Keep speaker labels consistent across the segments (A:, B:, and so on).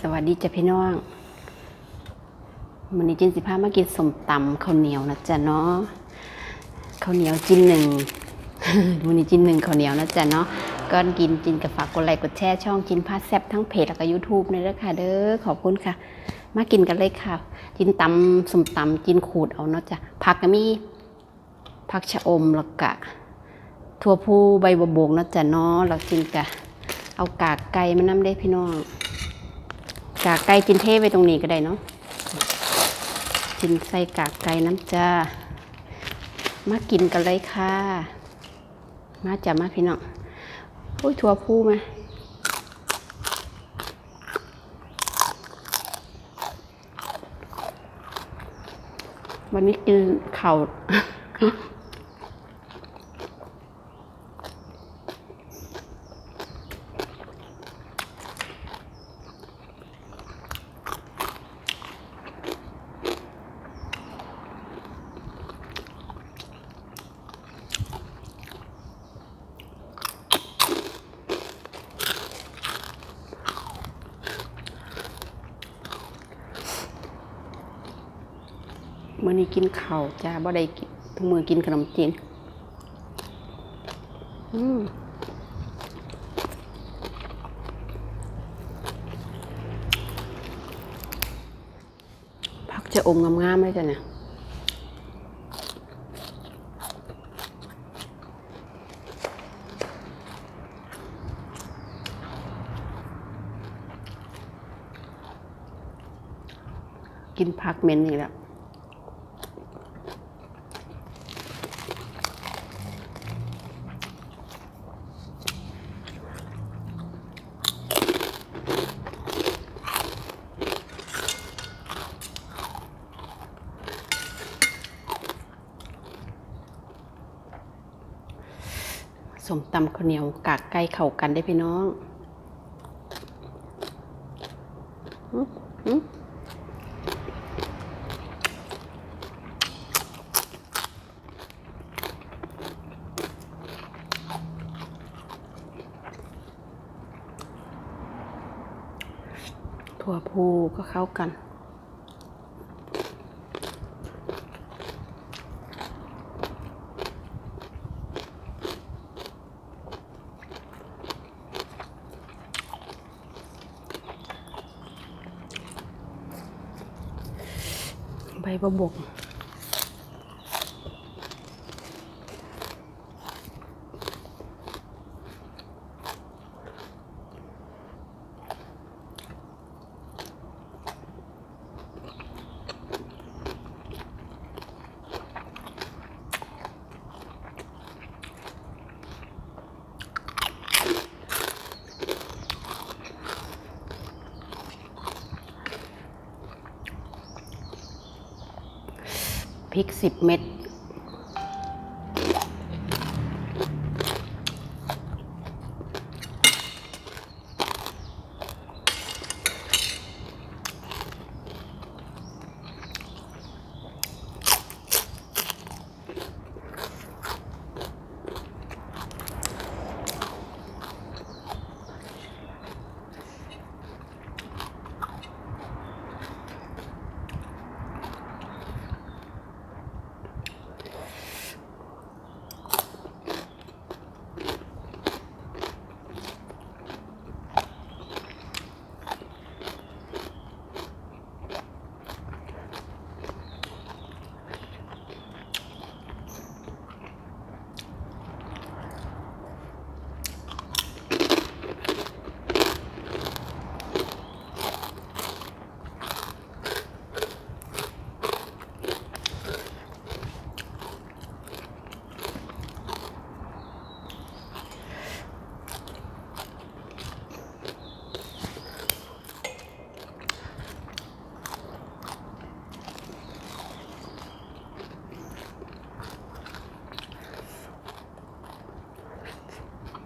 A: สวัสดีจ้ะพี่น้องวันนี้จินสิพามากินสมตำข้าวเหนียวนะจ๊ะเนาะข้าวเหนียวจินหนึ่งวันนี้จินหนึ่งข้าวเหนียวนะจ๊ะเนาะก่อนกินจินกับฝากกดไลค์กดแชร์ช่องจินพาแซบทั้งเพจแล้วก็ยูทูบเลยเด้อค่ะเด้อขอบคุณค่ะ มากินกันเลยค่ะ จินตำสมตำจินขูดเอาเนาะจ้ะผักก็มีผักชะอมแล้วก็ถั่วพูใบบวบกนะจ๊ะเนาะแล้วจินกะเอากากไก่มานํได้พี่น้อง กากไก่จินเทไว้ตรงนี้ก็ได้เนาะจินใส่กากไก่น้ำจ้า มากินกันเลยค่ะ มาจ้ะมาพี่น้องอุ้ยถั่วพูมาวันนี้กินข่า มื่อนี้กินข้าวจ้าบ่ได้กินทุกมือกินขนมจีนอืมพักจะอมงามๆเลยจ้ะเนี่ยกินผักเหม็นอีกแล้ว ส มตำข้าวเหนียวกากไก่เข้ากันได้พี่น้องถั่วพูก็เข้ากัน ใบบวบก พริกสิบเม็ด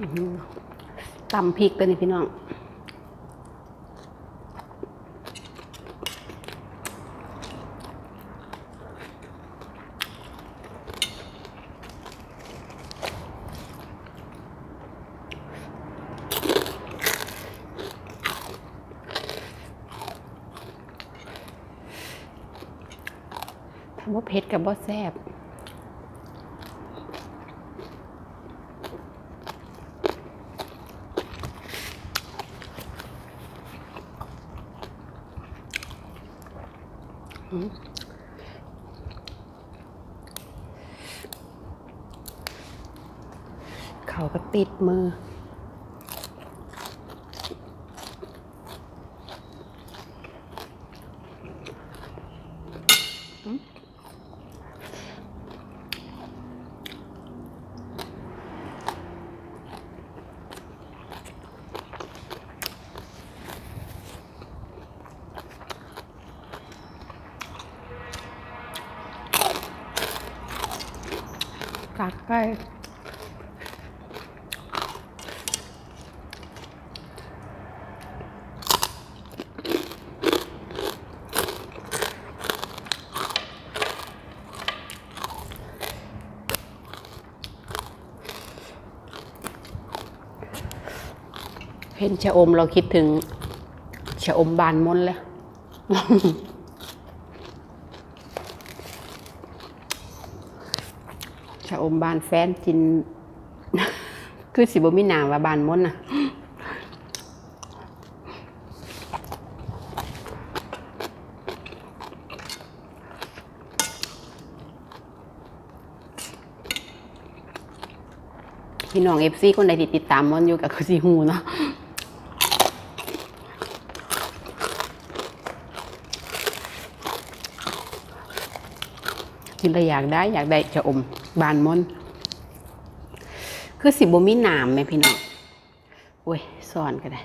A: ตำพริกตัวนี้พี่น้องว่าเผ็ดกับว่าแซ่บ เขาก็ติดมือ ไก่เห็นชะอมเราคิดถึงชะอมบานมนเลย ชะอมบานแฟนจิน คือสิบมีหนาว่าบานมนน่ะพี่น้องเอฟซีคนใดติดตามมอนอยู่กับคือสีหูเนาะ กินแล้วอยากได้อยากได้จะอมบานมนคือสิบบมีหนามไหมพี่น้องโอ้ยสอนก็ได้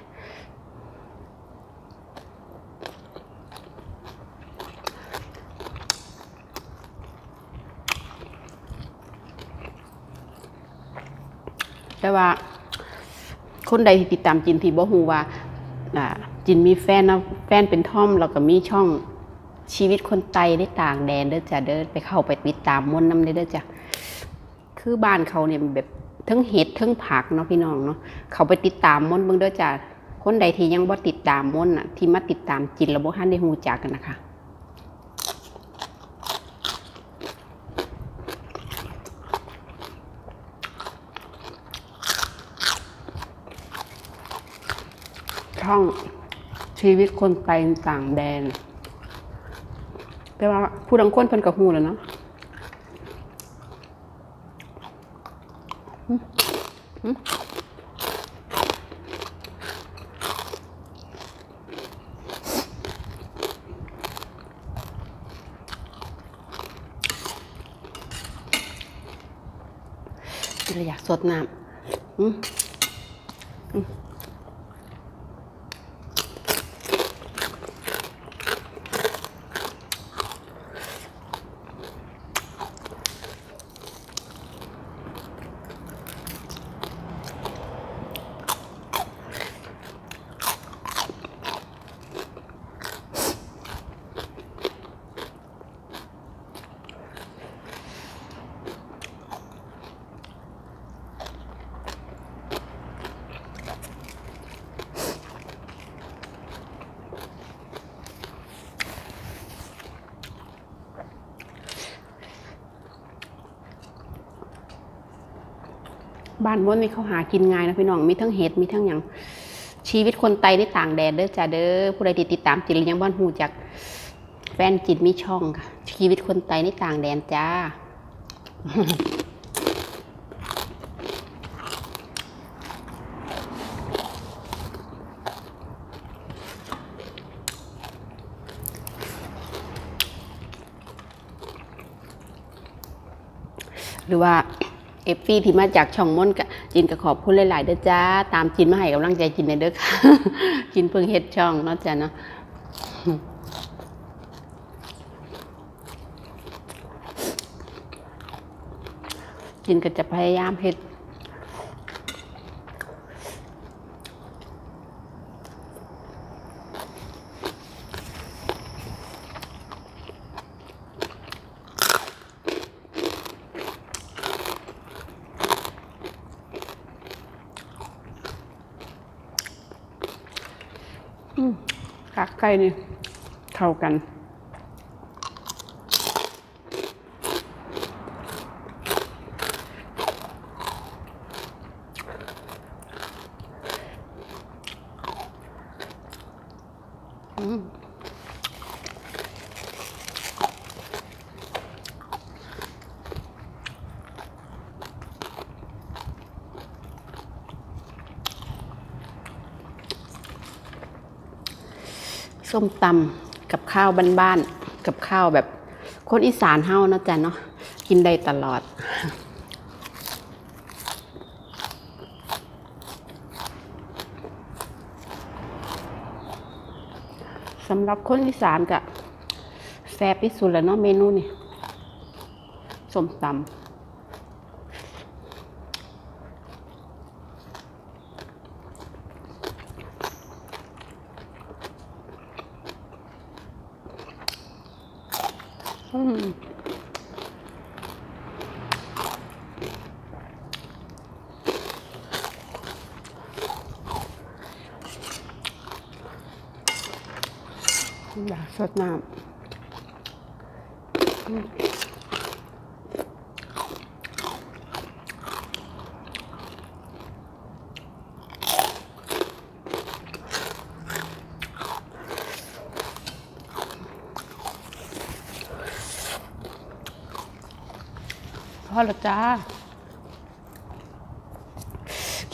A: แต่ว่า คนใดที่ติดตามจินที่บ่ฮู้ว่าอ่าจินมีแฟนนะแฟนเป็นท่อมแล้วก็มีช่อง ชีวิตคนไตได้ต่างแดนเด้อจ้ะเด้อไปเข้าไปติดตามมนน้ำเด้อเด้อจ้ะคือบ้านเขาเนี่ยแบบทั้งเห็ดทั้งผักเนาะพี่น้องเนาะเขาไปติดตามมนเบิ่งเด้อจ้ะคนใดที่ยังบ่ติดตามมนต์น่ะ ที่มาติดตามจินแล้วบ่ทันได้ฮูจักกันนะคะช่องชีวิตคนไกลต่างแดน แต่ว่าผู้ดังคนเพิ่นกับหูแล้วเนาะอืมอืมเราอยากสดน้ำ บ้านม้วนนี่เขาหากินง่ายนะพี่น้องมีทั้งเห็ดมีทั้งอย่างชีวิตคนไตในต่างแดนเด้อจ้าเด้อผู้ใดที่ติดตามจิตหรือยังบ้านหูจากแฟนจิตมีช่องค่ะชีวิตคนไตในต่างแดนจ้าหรือว่า เอฟฟี่ที่มาจากช่องม่อนกะจินก็ขอบคุณหลายๆเด้อจ้า ตามจินมาให้กำลังใจจินในเด้อค่ะจินเพิ่งเฮ็ดช่องเนาะจ้าเนาะจินก็จะพยายามเฮ็ด กาก ไก่นี่เข้ากัน อืม ส้มตำกับข้าวบ้านๆกับข้าวแบบคนอีสานเฮานาะจ๊ะเนาะกินได้ตลอด สำหรับคนอีสานกะแซ่บที่สุดแล้วเนาะเมนูนี่ส้มตำ อยากสดน้ำ พ่อละจ้า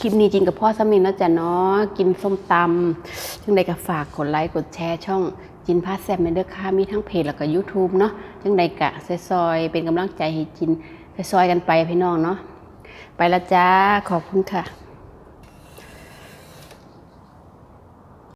A: คลิปนี้จริงกับพ่อสมินแล้วจ้ะเนาะกินส้มตำจังใดก็ฝากกดไลค์กดแชร์ช่องจินพาแซมในเด้อค่ะมีทั้งเพจแล้วก็ YouTube เนาะจังใดกะซอยเป็นกำลังใจให้จินซอยกันไปพี่น้องเนาะไปละจ้าขอบคุณค่ะ